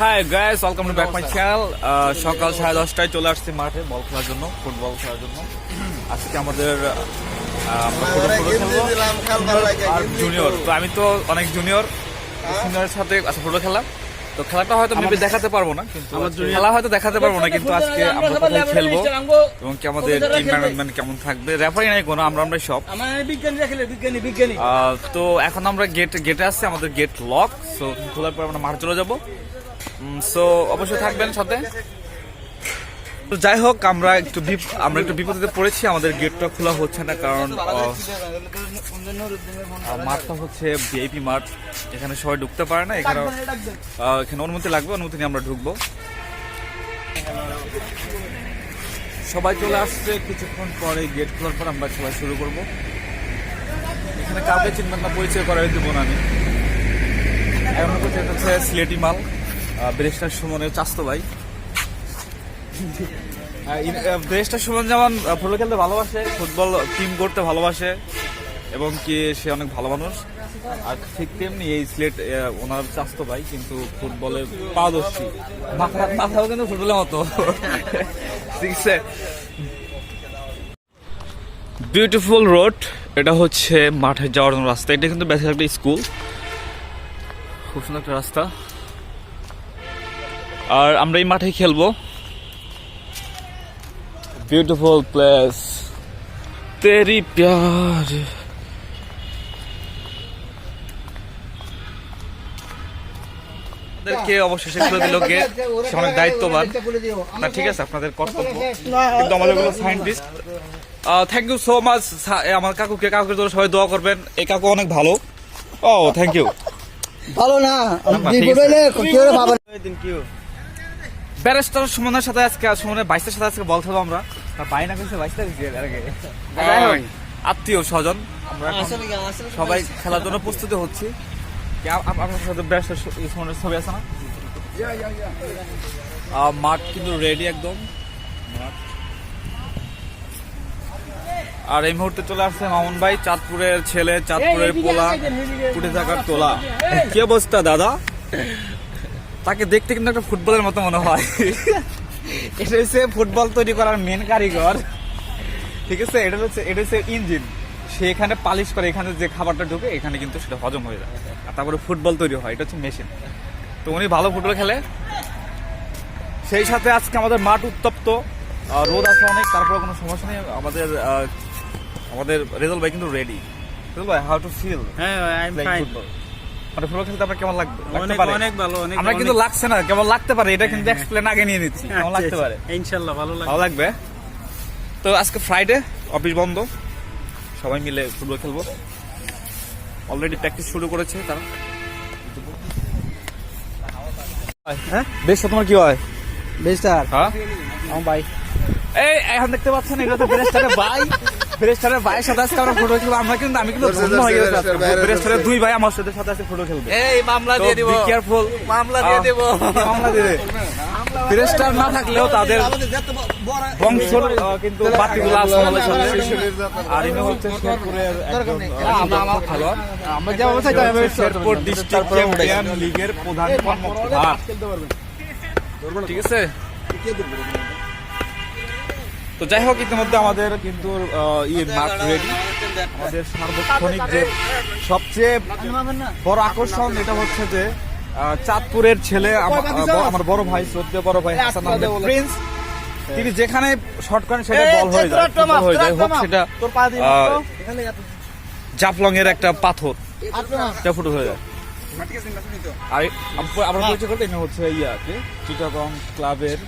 Hi guys welcome to back my channel সকাল সাড়ে দশটায় চলে আসছি মাঠে বল খেলার জন্য ফুটবল খেলার জন্য। আজকে আমাদের জুনিয়র তো আমি তো অনেক জুনিয়র সিনিয়রের সাথে আচ্ছা ফুটবল খেলা তো খেলাটা হয়তো মেবি দেখাতে পারব না কিন্তু খেলা হয়তো দেখাতে পারব না কিন্তু আজকে আমরা কোথায় খেলব। এবং কি আমাদের টিম ম্যানেজমেন্ট কেমন থাকবে? রেফারি নাই কোনো আমরা আমরা সব। আমার বিজ্ঞানী রাখলে বিজ্ঞানী বিজ্ঞানী। আহ, তো এখন আমরা গেট গেটে আসছি আমাদের গেট লক সো খোলার পর আমরা মাঠে চলে যাব। সো অবশ্যই থাকবেন সাথে। তো যাই হোক, আমরা একটু আমরা একটু বিপদে পড়েছি, আমাদের গেটটা খোলা হচ্ছে না, কারণ মাঠটা হচ্ছে ভিআইপি মাঠ, এখানে সবাই ঢুকতে পারে না, এখানে এখানে অনুমতি লাগবে, অনুমতি নিয়ে আমরা ঢুকবো। সবাই চলে আসছে, কিছুক্ষণ পরে গেট খোলার পর আমরা সবাই শুরু করব। এখানে কাউকে চিনবেন না, পরিচয় করাই দেবো না আমি। এখন হচ্ছে সিলেটি মাল। ব্রেস্টার সুমনের চাস্তো ভাই। ব্রেস্টার সুমন যেমন ফুটবল খেলতে ভালোবাসে, ফুটবল টিম করতে ভালোবাসে, এবং কি সে অনেক ভালো মানুষ। আর ঠিক তেমনি এই সিলেট ওনার চাস্তো ভাই কিন্তু ফুটবলে পারদর্শী। মাথা মাথাও কিন্তু ফুটবলের মতো। বিউটিফুল রোড এটা হচ্ছে মাঠে যাওয়ার জন্য রাস্তা। এটা কিন্তু বেশি একটা স্কুল খুব সুন্দর একটা রাস্তা। আর আমরা এই মাঠে খেলব। বিউটিফুল প্লেস তেরি প্যার। আমাদেরকে অবশেষে খুলে দিল গেট সে অনেক দায়িত্ববান। না ঠিক আছে আপনাদের কর্তব্য। কিন্তু আমাদেরগুলো scientist thank you so much আমার কাকুকে কাকুকে জন্য সবাই দোয়া করবেন। এই কাকু অনেক ভালো। ও থ্যাংক ইউ ভালো না ঠিক বিপদ আছে। হইলে কেউ ভাবে ব্যারিস্টার সুমনের সাথে আজকে সুমনের বাইশের সাথে আজকে বল খেলব আমরা তার বাই না দিচ্ছি এর আগে আত্মীয় স্বজন আমরা সবাই খেলার জন্য প্রস্তুতি হচ্ছি আপনার সাথে ব্যারিস্টার সুমনের ছবি আছে না মাঠ কিন্তু রেডি একদম মাঠ। আর এই মুহূর্তে চলে আসছে মামুন ভাই চাঁদপুরের ছেলে চাঁদপুরের পোলা ফুটে থাকার তোলা কি অবস্থা দাদা তাকে দেখতে কিন্তু একটা ফুটবলের মতো মনে হয়। এটা হচ্ছে ফুটবল তৈরি করার মেন কারিগর। ঠিক আছে? এটা হচ্ছে এটা হচ্ছে ইঞ্জিন। সে এখানে পালিশ করে এখানে যে খাবারটা ঢুকে এখানে কিন্তু সেটা হজম হয়ে যায়। আর তারপরে ফুটবল তৈরি হয় এটা হচ্ছে মেশিন। তো উনি ভালো ফুটবল খেলে। সেই সাথে আজকে আমাদের মাঠ উত্তপ্ত। রোদ আছে অনেক তারপরে কোনো সমস্যা নেই। আমাদের আহ, আমাদের রেজাল্ট ভাই কিন্তু রেডি রেজাল্ট ভাই হাউ টু ফিল হ্যাঁ আই এম ফাইন ফুটবল মানে ফুটবল খেলতে আপনার কেমন লাগবে? লাগতে পারে? অনেক ভালো অনেক আমরা কিন্তু লাগছে না কেমন লাগতে পারে? এটা কিন্তু এক্সপ্লেন আগে নিয়ে নিচ্ছি কেমন লাগতে পারে? ইনশাআল্লাহ ভালো লাগে ভালো লাগবে? তো আজকে ফ্রাইডে অফিস বন্ধ। সবাই মিলে ফুটবল খেলব। অলরেডি প্র্যাকটিস শুরু করেছে তারা। হ্যাঁ? বেশ তোমার কি হয়? বেস্টার হ্যাঁ? আমার ভাই। এই এখন দেখতে পাচ্ছেন এটা তো ব্রেস্টারের ভাই। ব্রেস্টারের ভাইয়ের সাথে আজকে আমরা ফটো খেলব আমরা কিন্তু আমি কিন্তু ধন্য হয়ে গেছি ব্রেস্টারের দুই ভাই আমার সাথে সাথে আজকে ফটো খেলবে। এই মামলা দিয়ে দিব। কেয়ারফুল মামলা দিয়ে দেব। মামলা দিবে ব্রেস্টার না থাকলেও তাদের বংশ কিন্তু বাতিগুলো আছে আমাদের সাথে আর ইনি হচ্ছে শেরপুরের আহ, খেলোয়াড়। আমরা চাইতে হবে শেরপুর ডিস্ট্রিক্ট চ্যাম্পিয়ন লিগের প্রধান কর্মকর্তা। ঠিক আছে? তো যাই হোক ইতিমধ্যে আমাদের কিন্তু ইয়ে রেডি আমাদের সার্বক্ষণিক যে সবচেয়ে বড় আকর্ষণ এটা হচ্ছে যে চাঁদপুরের ছেলে আমার বড় ভাই শ্রদ্ধেয় বড় ভাই হাসান আহমেদ প্রিন্স। তিনি যেখানে শর্ট করেন সেটা বল হয়ে যায় হয়ে যায় হোক সেটা জাফলং এর একটা পাথর। এটা ফুটো হয়ে যায় আর আম- আমরা পরিচয় করতে হচ্ছে ইয়াকে চিটাগং ক্লাবের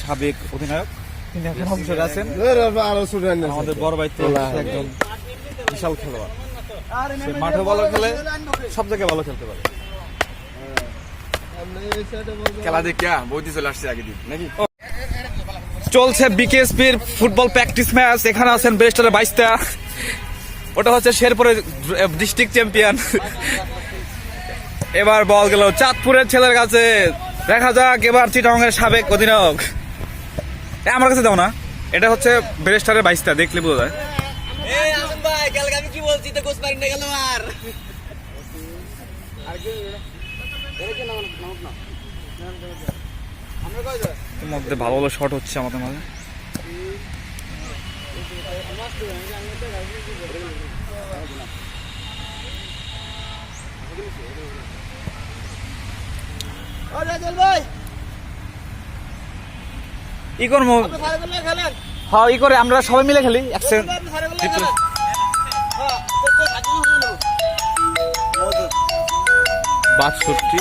সাবেক অধিনায়ক। তিনি এখন অবসরে আছেন। আমাদের বড় ভাই তো একজন বিশাল খেলোয়াড়। সে মাঠে ভালো খেলে সব জায়গায় ভালো খেলতে পারে। খেলা চলে আসছে আগে দিন নাকি? চলছে বিকেএসপির ফুটবল প্র্যাকটিস ম্যাচ। এখানে আছেন বেস্টারের বাইশটা। ওটা হচ্ছে শেরপুরের ডিস্ট্রিক্ট চ্যাম্পিয়ন। এবার বল গেল চাঁদপুরের ছেলের কাছে। দেখা যাক এবার চিটাঙ্গের সাবেক অধিনায়ক। আমার কাছে দাও না। এটা হচ্ছে বেরেস্টারের বাইশটা দেখলে বোঝা যায়। মধ্যে ভালো ভালো শট হচ্ছে আমাদের মাঝে। ভাই! ই করব হ্যাঁ ই করে আমরা সবাই মিলে খেলি খেলেন হ্যাঁ সাথে বাষট্টি।